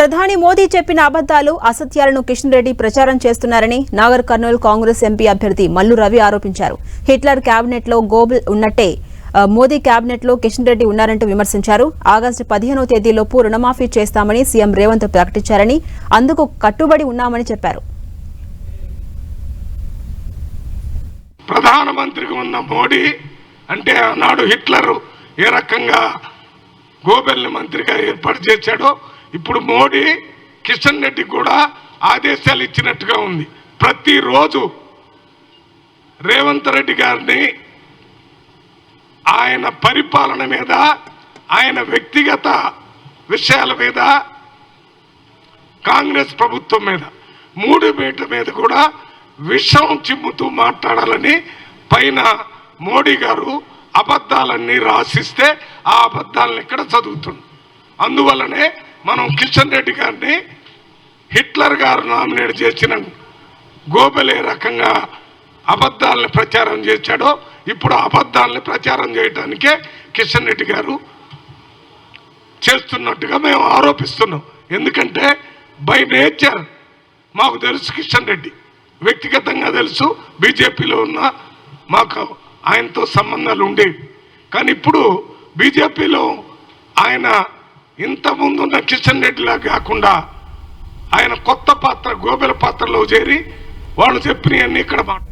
ప్రధాని మోదీ చెప్పిన అబద్దాలు అసత్యాలను కిషన్ రెడ్డి ప్రచారం చేస్తున్నారని నాగర్ కర్నూలు కాంగ్రెస్ ఎంపీ అభ్యర్థి మల్లు రవి ఆరోపించారు. హిట్లర్ క్యాబినెట్లో గోబుల్ ఉన్నట్టే మోదీ కేబినెట్లో కిషన్ రెడ్డి ఉన్నారంటూ విమర్శించారు. ఆగస్టు పదిహేనవ తేదీలోపు రుణమాఫీ చేస్తామని సీఎం రేవంత్ ప్రకటించారని అందుకు కట్టుబడి ఉన్నామని చెప్పారు. ప్రధానమంత్రిగా ఉన్న మోడీ అంటే ఆనాడు హిట్లర్ ఏ రకంగా గోబెల్ని మంత్రిగా ఏర్పాటు చేశాడో ఇప్పుడు మోడీ కిషన్ రెడ్డి కూడా ఆదేశాలు ఇచ్చినట్టుగా ఉంది. ప్రతిరోజు రేవంత్ రెడ్డి గారిని ఆయన పరిపాలన మీద ఆయన వ్యక్తిగత విషయాల మీద కాంగ్రెస్ ప్రభుత్వం మీద మూడు మీటర్ మీద కూడా విషం చిమ్ముతూ మాట్లాడాలని పైన మోడీ గారు అబద్ధాలన్నీ రాసిస్తే ఆ అబద్ధాలను ఇక్కడ చదువుతుంది అందువల్లనే మనం కిషన్ రెడ్డి గారిని హిట్లర్ గారు నామినేట్ చేసిన గోబలే రకంగా అబద్ధాలని ప్రచారం చేశాడో ఇప్పుడు అబద్ధాలని ప్రచారం చేయడానికే కిషన్ రెడ్డి గారు చేస్తున్నట్టుగా మేము ఆరోపిస్తున్నాం. ఎందుకంటే బై నేచర్ మాకు తెలుసు కిషన్ రెడ్డి. వ్యక్తిగతంగా తెలుసు బీజేపీలో ఉన్న మాకు ఆయనతో సంబంధాలు ఉండేవి. కానీ ఇప్పుడు బీజేపీలో ఆయన ఇంత ముందున్న కిషన్ రెడ్డిలా కాకుండా ఆయన కొత్త పాత్ర గోబెల పాత్రలో చేరి వాళ్ళు చెప్పినవన్నీ ఇక్కడ మాట